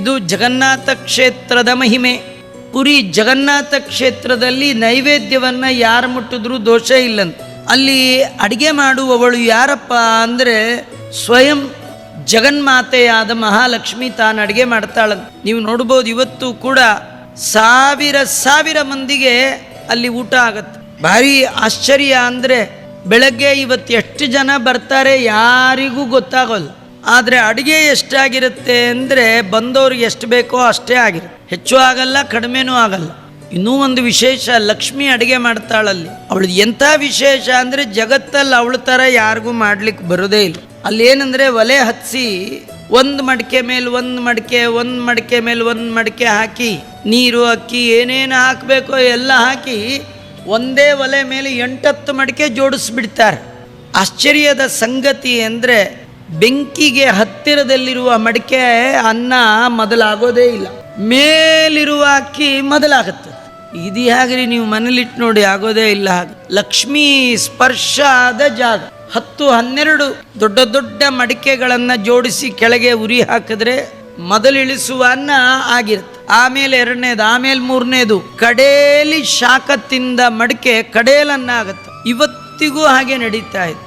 ಇದು ಜಗನ್ನಾಥ ಕ್ಷೇತ್ರದ ಮಹಿಮೆ. ಪುರಿ ಜಗನ್ನಾಥ ಕ್ಷೇತ್ರದಲ್ಲಿ ನೈವೇದ್ಯವನ್ನು ಯಾರು ಮುಟ್ಟಿದ್ರೂ ದೋಷ ಇಲ್ಲಂತ. ಅಲ್ಲಿ ಅಡಿಗೆ ಮಾಡುವವಳು ಯಾರಪ್ಪ ಅಂದರೆ ಸ್ವಯಂ ಜಗನ್ಮಾತೆಯಾದ ಮಹಾಲಕ್ಷ್ಮಿ ತಾನು ಅಡಿಗೆ ಮಾಡ್ತಾಳಂತ. ನೀವು ನೋಡ್ಬೋದು ಇವತ್ತು ಕೂಡ ಸಾವಿರ ಸಾವಿರ ಮಂದಿಗೆ ಅಲ್ಲಿ ಊಟ ಆಗತ್ತೆ. ಭಾರಿ ಆಶ್ಚರ್ಯ ಅಂದರೆ ಬೆಳಗ್ಗೆ ಇವತ್ತು ಎಷ್ಟು ಜನ ಬರ್ತಾರೆ ಯಾರಿಗೂ ಗೊತ್ತಾಗೋಲ್ಲ. ಆದರೆ ಅಡುಗೆ ಎಷ್ಟಾಗಿರುತ್ತೆ ಅಂದರೆ ಬಂದವ್ರಿಗೆ ಎಷ್ಟು ಬೇಕೋ ಅಷ್ಟೇ ಆಗಿರುತ್ತೆ. ಹೆಚ್ಚು ಆಗಲ್ಲ, ಕಡಿಮೆನೂ ಆಗಲ್ಲ. ಇನ್ನೂ ಒಂದು ವಿಶೇಷ, ಲಕ್ಷ್ಮಿ ಅಡುಗೆ ಮಾಡ್ತಾಳಲ್ಲಿ. ಅವಳು ಎಂಥ ವಿಶೇಷ ಅಂದರೆ ಜಗತ್ತಲ್ಲಿ ಅವಳ ಥರ ಯಾರಿಗೂ ಮಾಡ್ಲಿಕ್ಕೆ ಬರೋದೇ ಇಲ್ಲ. ಅಲ್ಲಿ ಏನಂದರೆ ಒಲೆ ಹಚ್ಚಿ ಒಂದು ಮಡಿಕೆ ಮೇಲೆ ಒಂದು ಮಡಿಕೆ ಒಂದು ಮಡಿಕೆ ಮೇಲೆ ಒಂದು ಮಡಿಕೆ ಹಾಕಿ, ನೀರು ಅಕ್ಕಿ ಏನೇನು ಹಾಕಬೇಕೋ ಎಲ್ಲ ಹಾಕಿ ಒಂದೇ ಒಲೆ ಮೇಲೆ ಎಂಟತ್ತು ಮಡಿಕೆ ಜೋಡಿಸ್ಬಿಡ್ತಾರೆ. ಆಶ್ಚರ್ಯದ ಸಂಗತಿ ಅಂದರೆ ಬೆಂಕಿಗೆ ಹತ್ತಿರದಲ್ಲಿರುವ ಮಡಿಕೆ ಅನ್ನ ಮೊದಲಾಗೋದೇ ಇಲ್ಲ. ಮೇಲಿರುವ ಅಕ್ಕಿ ಮೊದಲಾಗುತ್ತೆ. ಇದು ನೀವು ಮನೇಲಿಟ್ಟು ನೋಡಿ ಆಗೋದೇ ಇಲ್ಲ ಹಾಗೆ. ಲಕ್ಷ್ಮೀ ಸ್ಪರ್ಶ ಆದ ಜಾಗ. ಹತ್ತು ಹನ್ನೆರಡು ದೊಡ್ಡ ದೊಡ್ಡ ಮಡಿಕೆಗಳನ್ನು ಜೋಡಿಸಿ ಕೆಳಗೆ ಉರಿ ಹಾಕಿದ್ರೆ ಮೊದಲಿಳಿಸುವ ಅನ್ನ ಆಗಿರುತ್ತೆ. ಆಮೇಲೆ ಎರಡನೇದು, ಆಮೇಲೆ ಮೂರನೇದು ಕಡೇಲಿ ಶಾಖ ತಿಂದ ಮಡಿಕೆ ಕಡೇಲನ್ನ ಆಗುತ್ತೆ ಇವತ್ತಿಗೂ ಹಾಗೆ ನಡೀತಾ ಇದೆ.